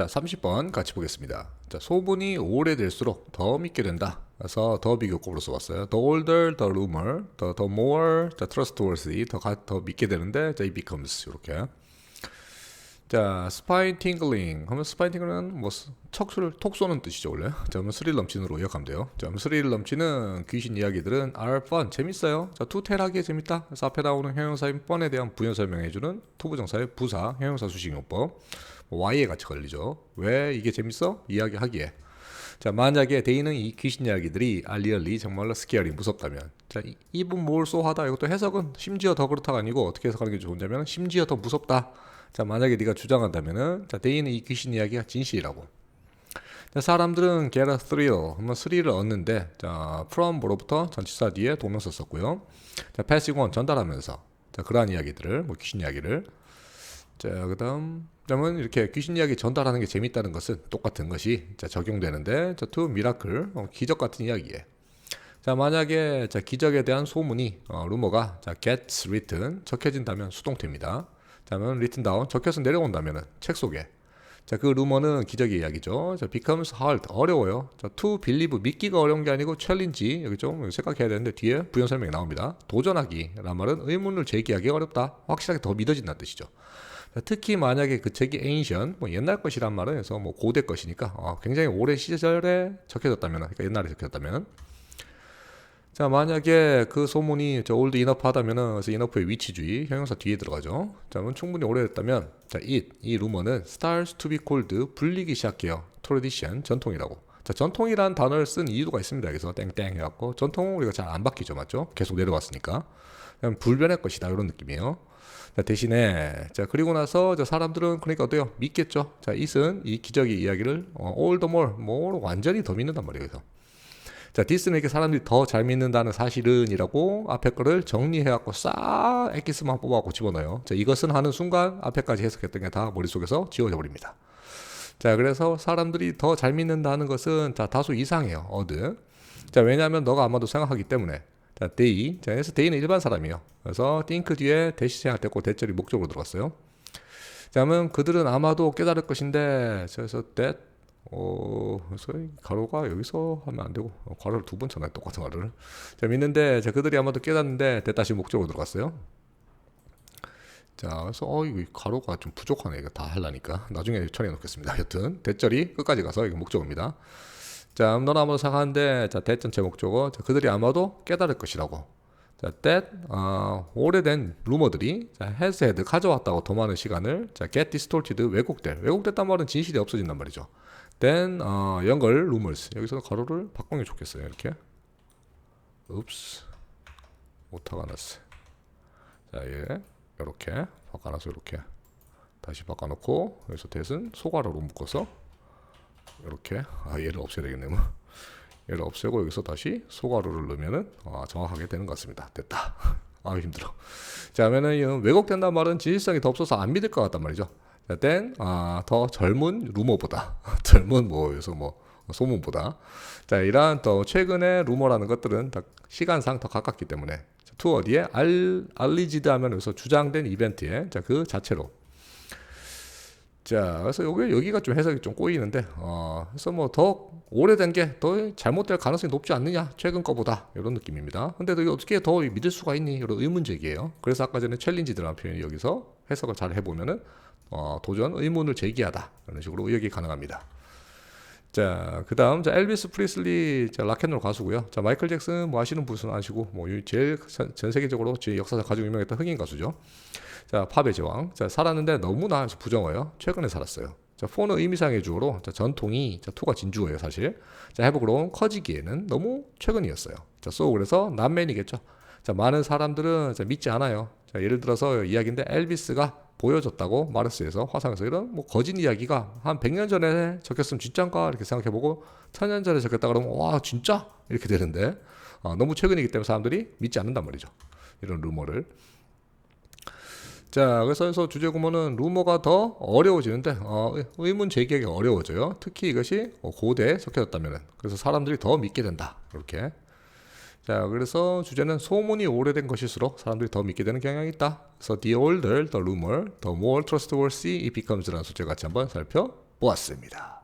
자, 30번 같이 보겠습니다. 자, 소문이 오래될수록 더 믿게 된다. 그래서 더 비교급으로 써봤어요. The older the rumor, the, the more the trustworthy, 더, 가, 더 믿게 되는데, 자, it becomes 이렇게. 자, 스파인 팅글링 하면 스파인 팅글링은 뭐 스- 척수를 톡 쏘는 뜻이죠 원래. 자, 그러면 스릴 넘치는으로 이어가면 돼요. 자, 그러면 스릴 넘치는 귀신 이야기들은 are fun 재밌어요. 자, 투텔하기에 재밌다. 그래서 앞에 나오는 형용사인 뻔에 대한 부연 설명해주는 투부정사의 부사 형용사 수식용법. 뭐 Y에 같이 걸리죠. 왜 이게 재밌어? 이야기하기에. 자, 만약에 데이는 이 귀신 이야기들이 알리얼리 정말로 스케어리 무섭다면 자, 이- 이분 뭘 쏘하다 이것도 해석은 심지어 더 그렇다가 아니고 어떻게 해석하는 게 좋은냐면 심지어 더 무섭다. 자, 만약에 네가 주장한다면은 자, 데이는 이 귀신 이야기가 진실이라고. 자, 사람들은 get a thrill, 한번 스릴을 얻는데 자, from 뭐로부터 전치사 뒤에 동명사 썼고요. 자, passing on 전달하면서 자, 그러한 이야기들을 뭐 귀신 이야기를 자, 그다음 그다음은 이렇게 귀신 이야기 전달하는 게 재밌다는 것은 똑같은 것이 자, 적용되는데 자, to miracle 어, 기적 같은 이야기에 자 만약에 자 기적에 대한 소문이 어, 루머가 자 gets written 적혀진다면 수동태입니다. 자 그러면 written down 적혀서 내려온다면은 책 속에 자 그 루머는 기적의 이야기죠. 자 becomes hard 어려워요. 자 to believe 믿기가 어려운 게 아니고 challenge 여기 좀 생각해야 되는데 뒤에 부연 설명이 나옵니다. 도전하기란 말은 의문을 제기하기 어렵다. 확실하게 더 믿어진다는 뜻이죠. 자, 특히 만약에 그 책이 ancient, 뭐 옛날 것이란 말은 해서 뭐 고대 것이니까 어, 굉장히 오래 시절에 적혀졌다면, 그러니까 옛날에 적혀졌다면, 자 만약에 그 소문이 저 올드 이너프하다면은 그래서 이너프의 위치주의 형용사 뒤에 들어가죠. 자 그럼 충분히 오래됐다면, 자 it 이 루머는 starts to be called 불리기 시작해요. tradition 전통이라고. 자 전통이란 단어를 쓴 이유가 있습니다. 여기서 땡땡 해갖고 전통은 우리가 잘 안 바뀌죠, 맞죠? 계속 내려왔으니까. 그냥 불변의 것이다 이런 느낌이에요. 자, 대신에 자 그리고 나서 저 사람들은 그러니까 어때요? 믿겠죠. 자, 이은 이 기적의 이야기를 어, all the more 뭐 완전히 더 믿는단 말이에요. 그래서 자, 이렇게 사람들이 더 잘 믿는다는 사실은이라고 앞에 거를 정리해갖고 싹 엑기스만 뽑아갖고 집어넣어요. 자, 이것은 하는 순간 앞에까지 해석했던 게 다 머릿속에서 지워져 버립니다. 자, 그래서 사람들이 더 잘 믿는다는 것은 자, 다소 이상해요. 어드. 자, 왜냐하면 너가 아마도 생각하기 때문에. 자, 데이. 자, 그래서 데이는 일반 사람이에요. 그래서 think 뒤에 대시 생각됐고 대절이 목적으로 들어갔어요. 자, 그러면 그들은 아마도 깨달을 것인데, 그래서 that, 어, 그래서 이 가로가 여기서 하면 안 되고, 어, 가로를 두 번 쳐놔요. 똑같은. 자, 믿는데, 자, 그들이 아마도 깨닫는데, that 다시 목적으로 들어갔어요. 자, 그래서 어 이거 가로가 좀 부족하네. 이거 다 하려니까 나중에 처리해 놓겠습니다. 여튼 대절이 끝까지 가서 이거 목적입니다. 자, 너는 아마도 생각하는데 자, 대 전체 목적어 자, 그들이 아마도 깨달을 것이라고. 자, that 어, 오래된 루머들이 자, has had 가져왔다고 더 많은 시간을 자, get distorted 왜곡될. 왜곡됐단 말은 진실이 없어진단 말이죠. Then 어, younger rumors 여기서 가로를 바꾸는 게 좋겠어요. 이렇게. 읍스. 오타가 났어. 자, 예. 이렇게 바꿔놔서 이렇게 다시 바꿔놓고 여기서 대은 소가로로 묶어서 이렇게 아 얘를 없애야 되겠네 뭐 얘를 없애고 여기서 다시 소가로를 넣으면은 아, 정확하게 되는 것 같습니다 됐다 아 힘들어 자 그러면은 이 왜곡된다는 말은 진실성이 더 없어서 안 믿을 것 같단 말이죠 자, then 아, 더 젊은 루머보다. 젊은 뭐 여기서 뭐 소문보다. 자 이러한 또 최근의 루머라는 것들은 다 시간상 더 가깝기 때문에. 투 어디에 알 알리지드 하면 여기서 주장된 이벤트에 자 그 자체로. 자 그래서 여기 여기가 좀 해석이 좀 꼬이는데 어 그래서 뭐 더 오래된 게 더 잘못될 가능성이 높지 않느냐 최근 거보다. 이런 느낌입니다. 근데 너 이게 어떻게 더 믿을 수가 있니? 이런 의문 제기예요. 그래서 아까 전에 챌린지드라는 표현이 여기서 해석을 잘 해보면은 어 도전 의문을 제기하다 이런 식으로 의역이 가능합니다 자, 그 다음, 자, 엘비스 프리슬리, 자, 락앤롤 가수고요. 자, 마이클 잭슨 뭐 아시는 분은 아시고, 뭐, 이 제일 전- 전 세계적으로 제 역사상 가장 유명했던 흑인 가수죠. 자, 팝의 제왕. 자, 살았는데 너무나 부정어요. 최근에 살았어요. 자, 폰은 의미상의 주어로, 자, 전통이, 자, 투가 진주어예요, 사실. 자, 해보그로 커지기에는 너무 최근이었어요. 자, 소, 그래서 남맨이겠죠. 자, 많은 사람들은 자, 믿지 않아요. 자, 예를 들어서 이야기인데 엘비스가 보여줬다고 마르스에서 화상에서 이런 뭐 거짓 이야기가 한 100년 전에 적혔으면 진짜인가 이렇게 생각해보고 1000년 전에 적혔다 그러면 와 진짜 이렇게 되는데 어, 너무 최근이기 때문에 사람들이 믿지 않는단 말이죠. 이런 루머를. 자, 그래서 그래서 주제 구문은 루머가 더 어려워지는데 어, 의문 제기하기 어려워져요. 특히 이것이 어, 고대에 적혀졌다면은 그래서 사람들이 더 믿게 된다. 이렇게. 자, 그래서 주제는 소문이 오래된 것일수록 사람들이 더 믿게 되는 경향이 있다. 그래서 the older the rumor, the more trustworthy it becomes라는 소재 같이 한번 살펴 보았습니다.